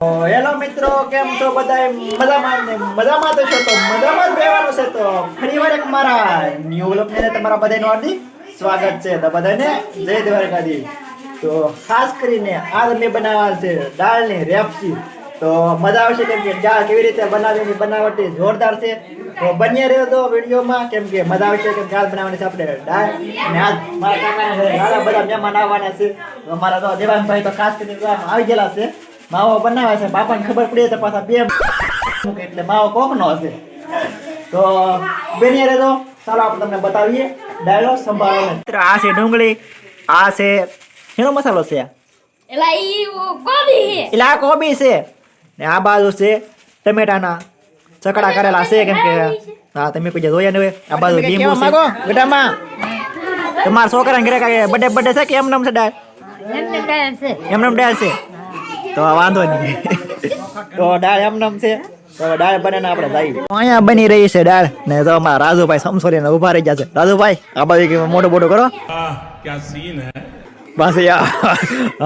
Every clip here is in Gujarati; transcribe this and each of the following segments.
હેલો મિત્રો, કેમ છો બધા મજામાં ને મજામાં તો છો તો મજામાં જ રહેવાનું છે તો ફરીવાર એક મારા ન્યુ વ્લોગ ને તમારા બધાનું હાર્દિક સ્વાગત છે તો બધાને જય દ્વારકાધી તો ખાસ કરીને આજ મેં બનાવવા છે દાળની રેપસી. તો મજા આવશે કેમ કે દાળ કેવી રીતે બનાવવાની બનાવટ જોરદાર છે. તો બન્યા રહ્યો તો વિડીયોમાં કેમ કે મજા આવશે કેમ કે આજ બનાવવાની છે આપણે દાળ અને આજ મારા બધા મહેમાન આવવાના છે. મારા તો દેવાનભાઈ તો ખાસ કરીને આવી ગયેલા છે. માવો બનાવે છે. બાપાને ખબર પડી તો પાછા બે એટલે માવો કોકનો હશે. તો બેની રહેજો ચાલો આપણે તમને બતાવીએ ડાયલો સંભાળો આ છે ડુંગળી આ છે શેનો મસાલો છે એલા ઈ કોબી આ કોબી છે. ને આ બાજુ છે ટમેટાના ચકડા કરેલા છે કેમ કે હા તમે કોઈ જોયા ને હોય આ બાજુ લીંબુ છે. ગટામાં? તમારા છોકરાને ઘરે કાંઈ બડે બડે છે કે એમ નામ છે ડાળ એમને બેન છે. એમ નામ ડાય છે. તો વાંધો નહીં. તો દાળ એમ નામ છે. તો દાળ બને ને આપણે જઈએ અહીંયા બની રહી છે દાળ. ને તો અમારા રાજુભાઈ સમસોરી ને ઊભા રહી ગયા છે. રાજુભાઈ, આ બાજુ મોટો મોટો કરો. ક્યાં સીન હે બસ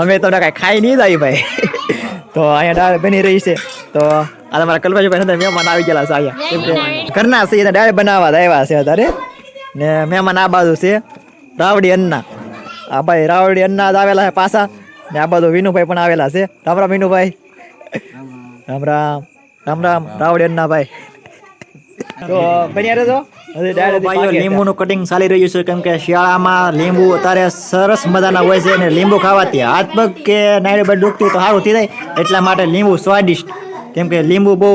અમે તો કાંઈ ખાઈ નહીં જાય ભાઈ. તો અહીંયા દાળ બની રહી છે. તો આ તમારા કલ્પેશભાઈ સાથે મહેમાન આવી ગયેલા છે અહીંયા. ઘરના છે દાળ બનાવવા આવ્યા છે અત્યારે. ને મહેમાન આ બાજુ છે, રાવડી અન્ના. આ ભાઈ રાવડી અન્ના જ આવેલા છે પાછા. ને આ બાજુ વિનુભાઈ પણ આવેલા છે. રામ રામ વિનુભાઈ. રામ રામ. રામ રામ. રાવડી અન્ના ભાઈ. તો બન્યા રહેજો. ભાઈઓ લીંબુનું કટિંગ ચાલી રહ્યું છે. કેમ કે શિયાળામાં લીંબુ અત્યારે સરસ મજાના હોય છે અને લીંબુ ખાવાથી હાથ પગ કે નાયડી બાજુ દુખતી તો સારું થઈ જાય. એટલા માટે લીંબુ સ્વાદિષ્ટ. કેમ કે લીંબુ બહુ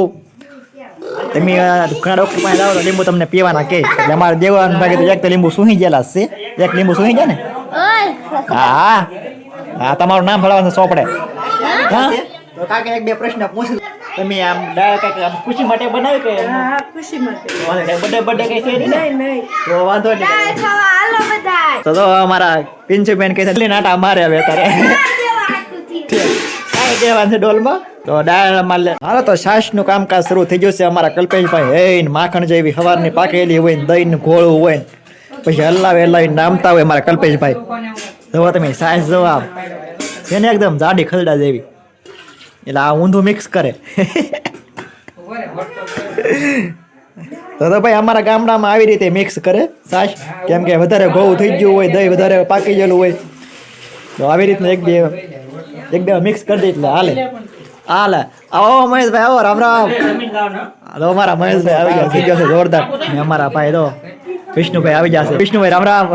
તમે ઘણા ડોક્ટર પાસે જાઓ તો લીંબુ તમને પીવાના કે એટલે અમારે દેવાન ભાગે તો એક તો લીંબુ સુહી ગયેલા છે. એક લીંબુ સુહી ગયા ને? ઓય. હા. હા તમારું નામ ભરવાનું સોપડે હા? તો કાકા એક બે પ્રશ્ન પૂછું. તમે આમ ડાયરેક્ટ આમ ખુશી માટે બનાવી કે હા ખુશી માટે. બર્થડે બર્થડે કઈ છે નહીં નહીં નહીં. તો વાંધો નહીં. હાલો બધાય. તો તો અમારા પિન્ચુબેન કહે છે નાટા મારે હવે તારે દેવા આટલું થયું. કાંઈ કહેવાનું છે ડોલમાં? તો લે હાલો તો છાશનું કામકાજ શરૂ થઈ ગયું છે અમારા કલ્પેશભાઈ. હૈ ને માખણ જેવી હવારની પાકેલી હોય ને દહીં ને ઘોળું હોય ને. પછી હલાવે હલાવી નામતા હોય અમારા કલ્પેશભાઈ. જુઓ તમે સાસ જવાબ છે એકદમ જાડી ખલડા જેવી. એટલે આ ઊંધું મિક્સ કરે. તો તો ભાઈ અમારા ગામડામાં આવી રીતે મિક્સ કરે. સાસ, કેમ કે વધારે ઘઉં થઈ ગયું હોય, દહીં વધારે પાકી ગયેલું હોય. તો આવી રીતના એક બે એક બે મિક્સ કરી દે એટલે હાલે. હાલે. આવો મહેશભાઈ, આવો, રામ રામ. હાલો, અમારા મહેશભાઈ આવી ગયા, થઈ ગયો છે, જોરદાર. અમારા ભાઈ તો વિષ્ણુભાઈ આવી જશે. વિષ્ણુભાઈ, રામ રામ.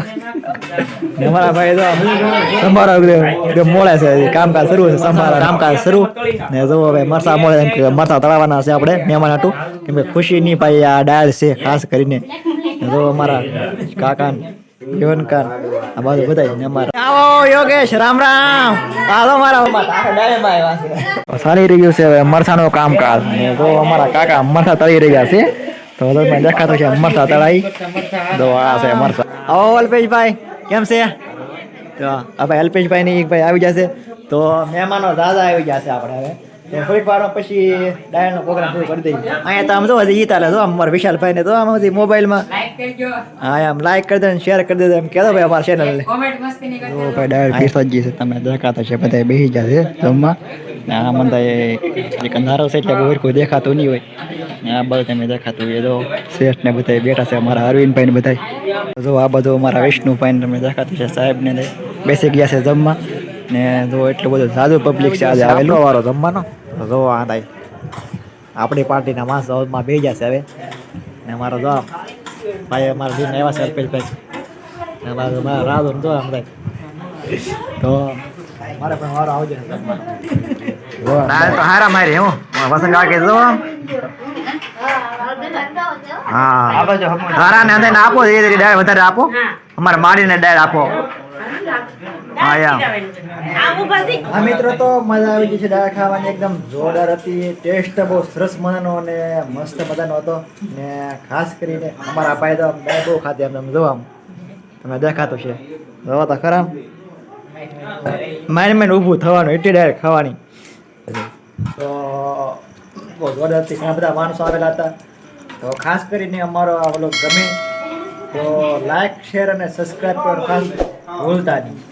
અમારા ભાઈ તો એકદમ મોડે છે કામકાજ શરૂ છે સંભારા કામકાજ શરૂ. ને જો હવે મરસા મોળે એમ કે મરસા તળાવવાના છે આપણે, મહેમાન હતું કેમ કે ખુશીની ભાઈ આ ડાયલ છે, ખાસ કરીને. જો અમારા કાકા જીવનકાર, આ બાજુ બધા ને અમારા. આવો યોગેશ, રામ રામ. આવો મારા સારી રહ્યું છે હવે મરસાનું કામકાજ. ને જો અમારા કાકા મરસા તળી રહ્યા છે. તો તમે દેખાતો છે મરસા તળાઈ તો આ છે મરસા આવો અલ્પેશભાઈ, કેમ છે? તો ભાઈ અલ્પેશભાઈ ની એક ભાઈ આવી જશે તો મહેમાનો દાદા આવી જશે આપણે હવે. થોડીક વાર પછી ડાયરનો પ્રોગ્રામ શરૂ કરી દઈએ. અહીંયા તો આમ જો હજી તાલે જો અમારા વિશાલભાઈ ને તો આમ હજી મોબાઈલમાં. હા આમ લાઈક કરી દો શેર કરી દો એમ કહેતો ભાઈ અમારા ચેનલ ને. તો ભાઈ ડાયર પીસવાજી છે. તમે દેખાતા છે બધા બેસી જશે જમવા. ને આ મને એક અંધારો છે એટલે કોઈ કોઈ દેખાતું નહીં હોય. ને આ બધું તમે દેખાતું હોય જો શેઠ ને બધા બેઠા છે અમારા અરવિંદભાઈ ને બધા જો આ બધું અમારા વિષ્ણુભાઈ ને તમે દેખાતું છે સાહેબ ને બેસી ગયા છે જમવા. ને જો એટલું બધું સાદો પબ્લિક છે આજે આવેલો. વારો જમવાનો. જો આ થાય આપણી પાર્ટીના માણસ હાઉસમાં બે જશે હવે. ને અમારો જો ભાઈ અમારા દિન આવ્યા છે અલ્પેશભાઈ. મારા મારે રાધો જો આમ ભાઈ તો મારે પણ વારો આવજો. તો હારા મારી, હું. વસંત કાકે જો. હા. ખરા ને અંદર આપો ધીરે ધીરે દાળ વધારે આપો. અમારે મારીને ડાળ આપો. મિત્રો તો મજા આવી ગઈ છે દાળ ખાવાની. એકદમ જોરદાર હતી. ટેસ્ટ બહુ સરસ મજાનો અને મસ્ત મજાનો હતો. ને ખાસ કરીને અમારા ભાઈ તો બહુ ખાતી એમ તમે જોવા આમ. તમે દેખાતું છે. જોવા તો ખરા. મારી માઇન્ડ ઊભું થવાનું એટલી દાળ ખાવાની. તો બહુ જોરદાર હતી. ઘણા બધા માણસો આવેલા હતા. તો ખાસ કરીને અમારો આ વ્લોગ ગમે તો લાઈક શેર અને સબસ્ક્રાઈબ કરવાનું ખાસ ભૂલતા નહીં.